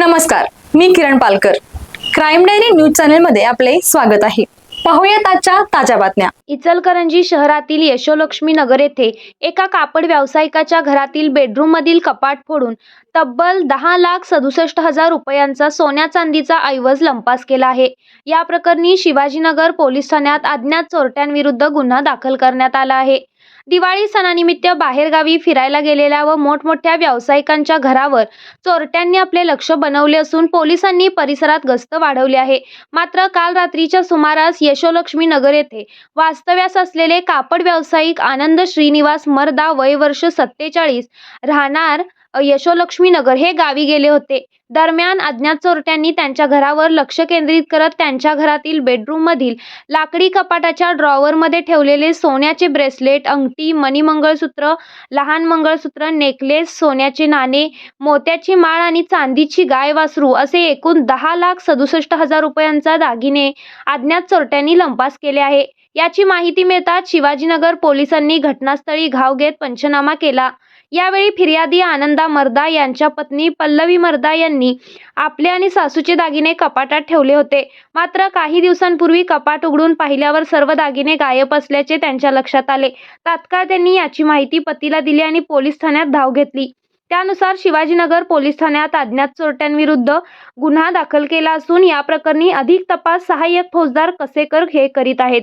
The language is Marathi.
नमस्कार मी Kiran Palkar. Crime diary news चॅनलमध्ये आपले स्वागत आहे. पाहूयात आजच्या ताज्या बातम्या. इचलकरंजी शहरातील यशोलक्ष्मी नगर येथे एका कापड व्यावसायिकाच्या घरातील बेडरूममधील कपाट फोडून तब्बल दहा लाख सदुसष्ट हजार रुपयांचा सोन्या चांदीचा ऐवज लंपास केला आहे. या प्रकरणी शिवाजीनगर पोलीस ठाण्यात अज्ञात चोरट्यांविरुद्ध गुन्हा दाखल करण्यात आला आहे. दिवाळी सणानिमित्त बाहेरगावी फिरायला गेलेल्या व मोठमोठ्या व्यावसायिकांच्या घरावर चोरट्यांनी आपले लक्ष बनवले असून पोलिसांनी परिसरात गस्त वाढवली आहे. मात्र काल रात्रीच्या सुमारास यशोलक्ष्मी नगर येथे वास्तव्यास असलेले कापड व्यावसायिक आनंद श्रीनिवास मर्दा वय वर्ष सत्तेचाळीस राहणार यशोलक्ष्मी नगर हे गावी गेले होते. दरम्यान अज्ञात चोरट्यांनी त्यांच्या घरावर लक्ष केंद्रित करत त्यांच्या घरातील बेडरूममधील लाकडी कपाटाच्या ड्रॉवरमध्ये ठेवलेले सोन्याचे ब्रेसलेट अंगठी मणी मंगळसूत्र लहान मंगळसूत्र नेकलेस सोन्याचे नाणे मोत्याची माळ आणि चांदीची गाय वासरू असे एकूण दहा लाख सदुसष्ट हजार रुपयांचा दागिने अज्ञात चोरट्यांनी लंपास केले आहे. याची माहिती मिळताच शिवाजीनगर पोलिसांनी घटनास्थळी घाव घेत पंचनामा केला. यावेळी फिर्यादी आनंदा मर्दा यांच्या पत्नी पल्लवी मर्दा यांनी आपले आणि सासूचे दागिने कपाटात ठेवले होते. मात्र काही दिवसांपूर्वी कपाट उघडून पाहिल्यावर सर्व दागिने गायब असल्याचे त्यांच्या लक्षात आले. तात्काळ त्यांनी याची माहिती पतीला दिली आणि पोलीस ठाण्यात धाव घेतली. त्यानुसार शिवाजीनगर पोलीस ठाण्यात अज्ञात चोरट्यांविरुद्ध गुन्हा दाखल केला असून या प्रकरणी अधिक तपास सहाय्यक फौजदार कसेकर हे करीत आहेत.